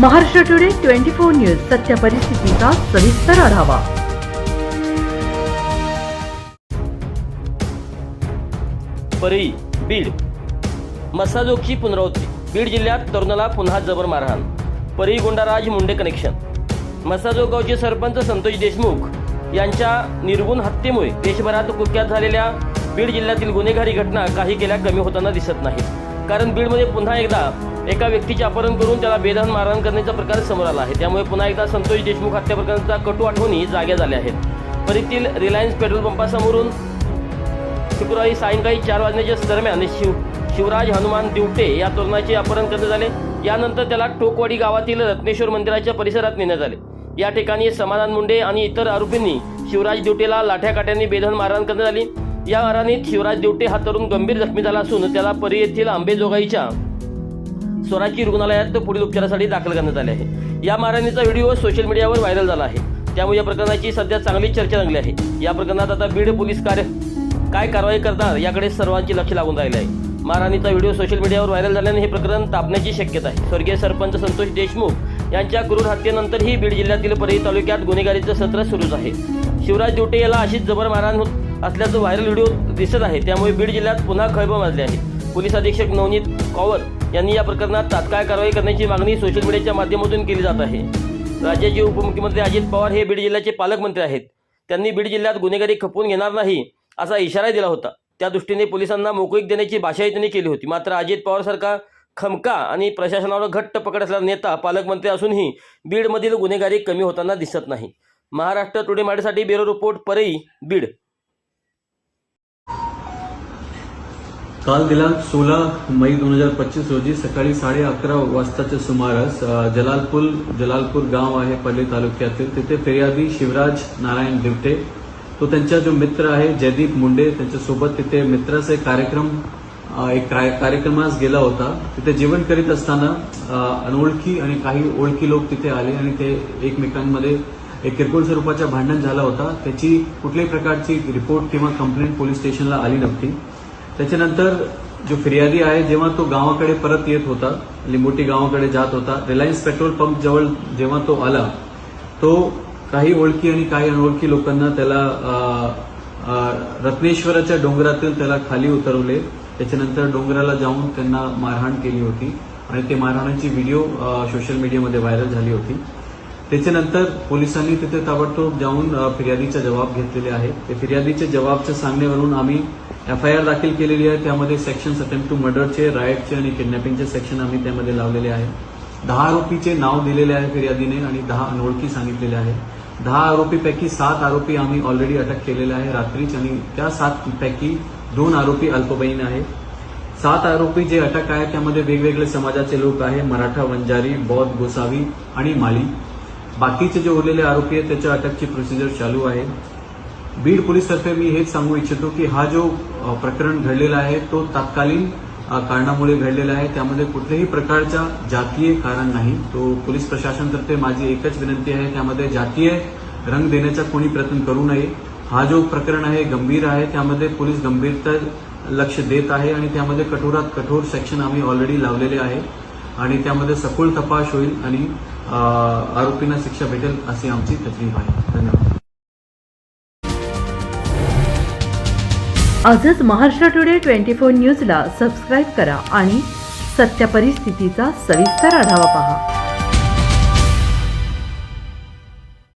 Maharashtra today twenty four news सत्य परिस्थितीचा सविस्तर आढावा. परळी बीड. मसाजोगची पुनरावृत्ती. बीड जिल्ह्यात तरुणाला पुन्हा जबर मारहाण. परळी गुंडाराज मुंडे कनेक्शन मसाजोग गावचे सरपंच संतोष देशमुख यांच्या निर्गुण हत्येमुळे देशभरात कुख्यात झालेल्या बीड जिल्ह्यातील गुन्हेगारी घटना काही केल्या कमी होताना दिसत नाहीत. कारण बीडमध्ये पुन्हा एकदा एका व्यक्तीचे अपहरण करून त्याला बेदहन मारहाण करण्याचा प्रकार समोर आला आहे. त्यामुळे पुन्हा एकदा संतोष देशमुख हत्या प्रकरणाचा कटू आठवणी जाग्या झाल्या आहेत. परीतील रिलायन्स पेट्रोल पंपासमोरून शुक्रवारी सायंकाळी चार वाजण्याच्या दरम्यान शिव शिवराज हनुमान दिवटे या तरुणाचे अपहरण करण्यात आले. यानंतर त्याला टोकवाडी गावातील रत्नेश्वर मंदिराच्या परिसरात नेण्यात आले. या ठिकाणी समाधान मुंडे आणि इतर आरोपींनी शिवराज दिवटेला लाठ्या काट्यांनी बेधन मारहाण करण्यात आली. या मारहाणीत शिवराज दिवटे हा तरुण गंभीर जखमी झाला असून त्याला परी येथील आंबेजोगाईच्या स्वराची रुग्णालयात पुढील उपचारासाठी दाखल करण्यात आले आहे. या मारहाणीचा व्हिडिओ सोशल मीडियावर व्हायरल झाला आहे. त्यामुळे या प्रकरणाची सध्या चांगली चर्चा रंगली आहे. या प्रकरणात आता बीड पोलीस कार्य काय कारवाई करणार याकडे सर्वांचे लक्ष लागून राहिले आहे. मारहाणीचा व्हिडिओ सोशल मीडियावर व्हायरल झाल्याने हे प्रकरण तापण्याची शक्यता आहे. स्वर्गीय सरपंच संतोष देशमुख यांच्या क्रूर हत्येनंतरही बीड जिल्ह्यातील परळी तालुक्यात गुन्हेगारीचं सत्र सुरूच आहे. शिवराज दिवटे याला अशीच जबर मारहाण होत असल्याचं व्हायरल व्हिडिओ दिसत आहे. त्यामुळे बीड जिल्ह्यात पुन्हा खळबळ माजली आहे. पोलीस अधीक्षक नवनीत कौवर यांनी या प्रकरणात तात्काळ कारवाई करण्याची मागणी सोशल मीडियाच्या माध्यमातून केली जात आहे. राज्याचे उपमुख्यमंत्री अजित पवार हे बीड जिल्ह्याचे पालकमंत्री आहेत. त्यांनी बीड जिल्ह्यात गुन्हेगारी खपवून घेणार नाही असा इशारा दिला होता. त्या दृष्टीने पोलिसांना मोकळीक देण्याची भाषाही त्यांनी केली होती. मात्र अजित पवार सरकार खमका आणि प्रशासनावर घट्ट पकड असलेला नेता पालकमंत्री असूनही बीडमधील गुन्हेगारी कमी होताना दिसत नाही. महाराष्ट्र टुडे माडेसाठी ब्युरो रिपोर्ट परई बीड. काल दिनांक सोळा मई दोन हजार पच्चीस रोजी सकाळी साडे अकरा वाजताच्या सुमारास जलालपूर जलालपूर गाव आहे पल्ली तालुक्यातील. तिथे फिर्यादी शिवराज नारायण दिवटे. तो त्यांचा जो मित्र आहे जयदीप मुंडे त्यांच्यासोबत तिथे मित्राचा एक कार्यक्रम एक काय- कार्यक्रमास गेला होता. तिथे जेवण करीत असताना अनोळखी आणि काही ओळखी लोक तिथे आले आणि ते एकमेकांमध्ये एक किरकोळ स्वरूपाच्या भांडण झाला होता. त्याची कुठल्याही प्रकारची रिपोर्ट किंवा कंप्लेंट पोलीस स्टेशनला आली नव्हती. त्याच्यानंतर जो फिर्यादी आहे जेव्हा तो गावाकडे परत येत होता लिंबोटी गावाकडे जात होता रिलायन्स पेट्रोल पंप जवळ जेव्हा तो आला तो काही ओळखी आणि काही अनोळखी लोकांना त्याला रत्नेश्वराच्या डोंगरातील त्याला खाली उतरवले. त्याच्यानंतर डोंगराला जाऊन त्यांना मारहाण केली होती आणि ते मारहाणाची व्हिडिओ सोशल मीडियामध्ये व्हायरल झाली होती. त्याच्यानंतर पोलिसांनी तिथे ताबडतोब जाऊन फिर्यादीचा जबाब घेतलेले आहे. ते फिर्यादीच्या जबाबच्या सांगण्यावरून आम्ही एफ आय आर दाखल केलेली आहे. त्यामध्ये सेक्शन अटेम्प्ट टू मर्डरचे रायटचे आणि किडनॅपिंगचे सेक्शन आम्ही त्यामध्ये लावलेले आहे. दहा आरोपीचे नाव दिलेले आहे फिर्यादीने आणि दहा अनोळखी सांगितलेले आहे. दहा आरोपीपैकी सात आरोपी आम्ही ऑलरेडी अटक केलेले आहे रात्रीच आणि त्या सातपैकी दोन आरोपी अल्पबहीण आहे सात आरोपी जे अटक आहे त्यामध्ये वेगवेगळे समाजाचे लोक आहे मराठा वंजारी बौद्ध गोसावी आणि माळी बाकीचे जे उरलेले आरोपी आहेत त्याच्या अटकची प्रोसिजर चालू आहे. बीड पोलीसतर्फे मी हेच सांगू इच्छितो की हा जो प्रकरण घडलेला आहे तो तात्कालीन कारणामुळे घडलेला आहे. त्यामध्ये कुठल्याही प्रकारच्या जातीय कारण नाही. तो पोलीस प्रशासनतर्फे माझी एकच विनंती आहे त्यामध्ये जातीय रंग देण्याचा कोणी प्रयत्न करू नये. हा जो प्रकरण आहे गंभीर आहे त्यामध्ये पोलीस गंभीरता लक्ष देत आहे आणि त्यामध्ये कठोरात कठोर सेक्शन आम्ही ऑलरेडी लावलेले आहे. आणि त्यामध्ये सखोल तपास होईल आणि आरोपींना शिक्षा भेटेल अशी आमची तकलीफ आहे. धन्यवाद. आजच महाराष्ट्र टुडे ट्वेंटी फोर न्यूजला सबस्क्राईब करा आणि सत्य परिस्थितीचा सविस्तर आढावा पहा.